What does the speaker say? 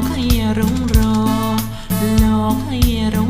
อกให้รุ่งรอหลอกให้รุ่ง